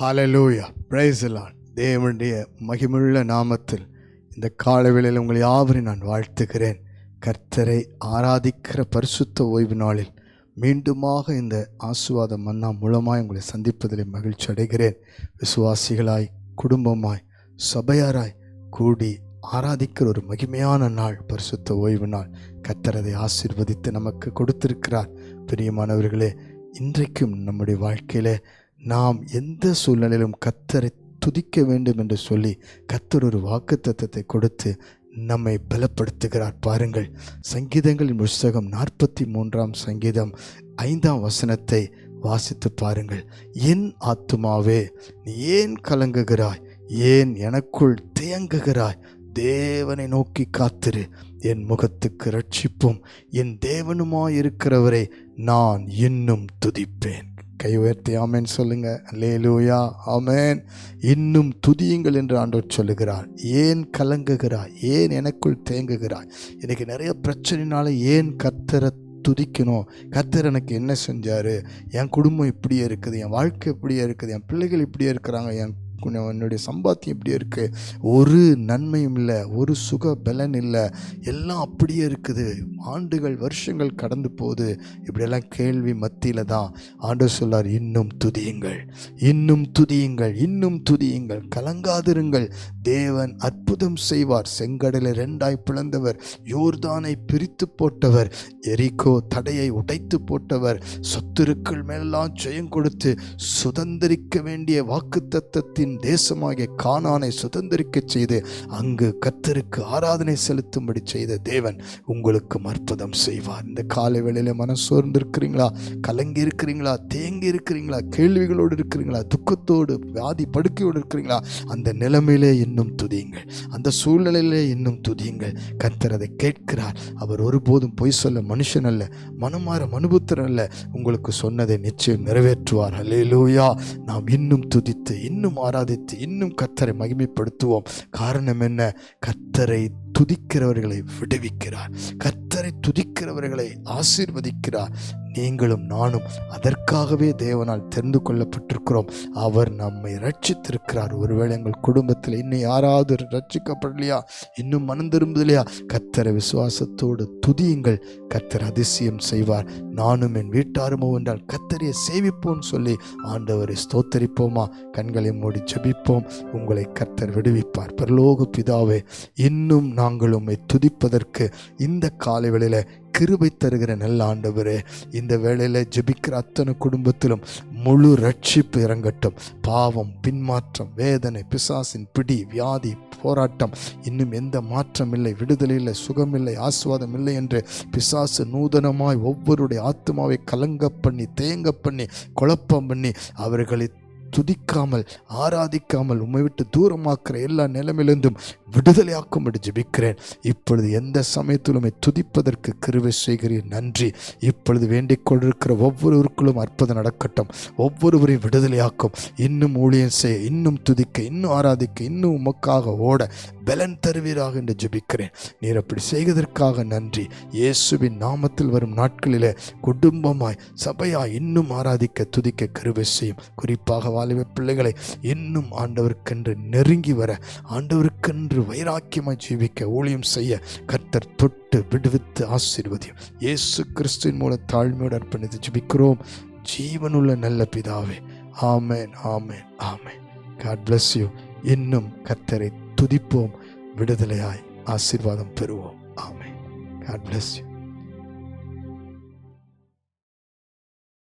ஹalleluya praise தேவனுடைய மகிமுள்ள நாமத்தில் இந்த காலவேளையில் உங்களை யாவரையும் நான் வாழ்த்துகிறேன். கர்த்தரை ஆராதிக்கிற பரிசுத்த ஓய்வு நாளில் மீண்டுமாக இந்த ஆசுவாத மன்னா மூலமாய் உங்களை சந்திப்பதில் மகிழ்ச்சி அடைகிறேன். விசுவாசிகளாய் குடும்பமாய் சபையாராய் கூடி ஆராதிக்கிற ஒரு மகிமையான நாள் பரிசுத்த ஓய்வு நாள். கர்த்தரதை ஆசிர்வதித்து நமக்கு கொடுத்திருக்கிறார். பிரியமானவர்களே இன்றைக்கும் நம்முடைய வாழ்க்கையில் நாம் எந்த சூழ்நிலையிலும் கத்தரை துதிக்க வேண்டும் என்று சொல்லி கத்தர் ஒரு வாக்குத்தத்தத்தை கொடுத்து நம்மை பலப்படுத்துகிறார். பாருங்கள் சங்கீதங்களின் புஸ்தகம் நாற்பத்தி மூன்றாம் சங்கீதம் ஐந்தாம் வசனத்தை வாசித்து பாருங்கள். என் ஆத்துமாவே நீ ஏன் கலங்குகிறாய்? ஏன் எனக்குள் தேங்குகிறாய்? தேவனை நோக்கி காத்திரு. என் முகத்துக்கு ரட்சிப்பும் என் தேவனுமாயிருக்கிறவரை நான் இன்னும் துதிப்பேன். கை உயர்த்தி ஆமேன் சொல்லுங்க. லேலூயா ஆமேன். இன்னும் துதியுங்கள் என்று ஆண்டோர் சொல்லுகிறார். ஏன் கலங்குகிறாய்? ஏன் எனக்குள் தேங்குகிறாய்? எனக்கு நிறைய பிரச்சனைனால ஏன் கத்தரை துதிக்கணும்? கத்தர் எனக்கு என்ன செஞ்சார்? என் குடும்பம் இப்படியே இருக்குது என் வாழ்க்கை இப்படியே இருக்குது என் பிள்ளைகள் இப்படியே இருக்கிறாங்க என் என்னுடைய சம்பாத்தியம் இப்படி இருக்குது ஒரு நன்மையும் இல்லை ஒரு சுக பலன் இல்லை. எல்லாம் அப்படியே இருக்குது. ஆண்டுகள் வருஷங்கள் கடந்து போகுது. இப்படியெல்லாம் கேள்வி மத்தியில் தான் ஆண்டவர் சொல்லார் இன்னும் துதியுங்கள். இன்னும் துதியுங்கள். இன்னும் துதியுங்கள். கலங்காதிருங்கள். தேவன் அற்புதம் செய்வார். செங்கடலை ரெண்டாய் பிளந்தவர். யோர்தானை பிரித்து போட்டவர். எரிகோ தடையை உடைத்து போட்டவர். சொத்துருக்கள் மேலாம் ஜெயம் கொடுத்து சுதந்திரிக்க வேண்டிய வாக்குத்தத்தத்தின் தேசமாகிய கானானை சுதந்திரிக்கச் செய்து அங்கு கத்தருக்கு ஆராதனை செலுத்தும்படி செய்த தேவன் உங்களுக்கு அற்புதம் செய்வார். இந்த காலை வேளையில் மனசோர்ந்து இருக்கிறீங்களா கலங்கி இருக்கிறீங்களா? தேங்கி இருக்கிறீங்களா? கேள்விகளோடு இருக்கிறீங்களா? துக்கத்தோடு வியாதி படுக்கையோடு இருக்கிறீங்களா? அந்த நிலைமையிலே இன்னும் துதியுங்கள். அந்த சூழ்நிலையிலே இன்னும் துதியுங்கள். கத்தர் அதை கேட்கிறார். அவர் ஒருபோதும் பொய் சொல்ல மனுஷன் அல்ல மனமாற மனுபுத்திரன் அல்ல. உங்களுக்கு சொன்னதை நிச்சயம் நிறைவேற்றுவார். அல்லேலூயா நாம் இன்னும் துதித்து இன்னும் ஆராதித்து இன்னும் கத்தரை மகிமைப்படுத்துவோம். காரணம் என்ன? கத்தரை துதிக்கிறவர்களை விடுவிக்கிறார். கர்த்தரை துதிக்கிறவர்களை ஆசீர்வதிக்கிறார். நீங்களும் நானும் அதற்காகவே தேவனால் தெரிந்து கொள்ளப்பட்டிருக்கிறோம். அவர் நம்மை ரட்சித்திருக்கிறார் ஒருவேளை எங்கள் குடும்பத்தில் இன்னும் யாராவது ரட்சிக்கப்படலையா இன்னும் மனம் திரும்பலையா கத்தரை விசுவாசத்தோடு துதியுங்கள். கத்தர் அதிசயம் செய்வார். நானும் என் வீட்டாருமோ என்றால் கத்தரையை சேவிப்போம் சொல்லி ஆண்டவரை ஸ்தோத்தரிப்போமா? கண்களை மூடி ஜபிப்போம். உங்களை கத்தர் விடுவிப்பார். பரலோக பிதாவே இன்னும் நாங்கள் உம்மை துதிப்பதற்கு இந்த காலை வேளையில கிருபை தருகிற நல்ல ஆண்டவரே இந்த வேளையில் ஜெபிக்கிற அத்தனை குடும்பத்திலும் முழு ரட்சிப்பு இறங்கட்டும். பாவம் பின்மாற்றம் வேதனை பிசாசின் பிடி வியாதி போராட்டம் இன்னும் எந்த மாற்றம் இல்லை விடுதலை இல்லை சுகம் இல்லை ஆஸ்வாதம் இல்லை என்று பிசாசு நூதனமாய் ஒவ்வொருடைய ஆத்மாவை கலங்க பண்ணி தேங்க பண்ணி குழப்பம் பண்ணி அவர்களை துதிக்காமல் ஆராதிக்காமல் உம்மை விட்டு தூரமாக்குற எல்லா நிலைமையிலிருந்தும் விடுதலையாக்கும்படி ஜெபிக்கிறேன். இப்பொழுது எந்த சமயத்திலுமே துதிப்பதற்கு கிருவை செய்கிறீர் நன்றி. இப்பொழுது வேண்டிக் கொண்டிருக்கிற ஒவ்வொருவருக்குள்ளும் அற்புதம் நடக்கட்டும். ஒவ்வொருவரையும் விடுதலையாக்கும். இன்னும் ஊழியம் செய்ய இன்னும் துதிக்க இன்னும் ஆராதிக்க இன்னும் உமக்காக ஓட பலன் தருவீராக என்று ஜெபிக்கிறேன். நீர் அப்படி செய்வதற்காக நன்றி. இயேசுவின் நாமத்தில் வரும் நாட்களிலே குடும்பமாய் சபையாய் இன்னும் ஆராதிக்க துதிக்க கருவை செய்யும். குறிப்பாக வாலிப பிள்ளைகளை இன்னும் ஆண்டவருக்கென்று நெருங்கி வர ஆண்டவருக்கென்று வைராக்கியமாய் ஜீவிக்க ஊழியம் செய்ய கர்த்தர் தொட்டு விடுவித்து ஆசீர்வதியும். இயேசு கிறிஸ்துவின் மூலம் தாழ்மையோடு அர்ப்பணித்து ஜெபிக்கிறோம். ஜீவனுள்ள நல்ல பிதாவே ஆமேன் ஆமேன் ஆமேன். காட் பிளஸ் யூ இன்னும் கர்த்தரை துதிப்போம். விடுதலையாய் ஆசீர்வாதம் பெறுவோம். ஆமென். God bless you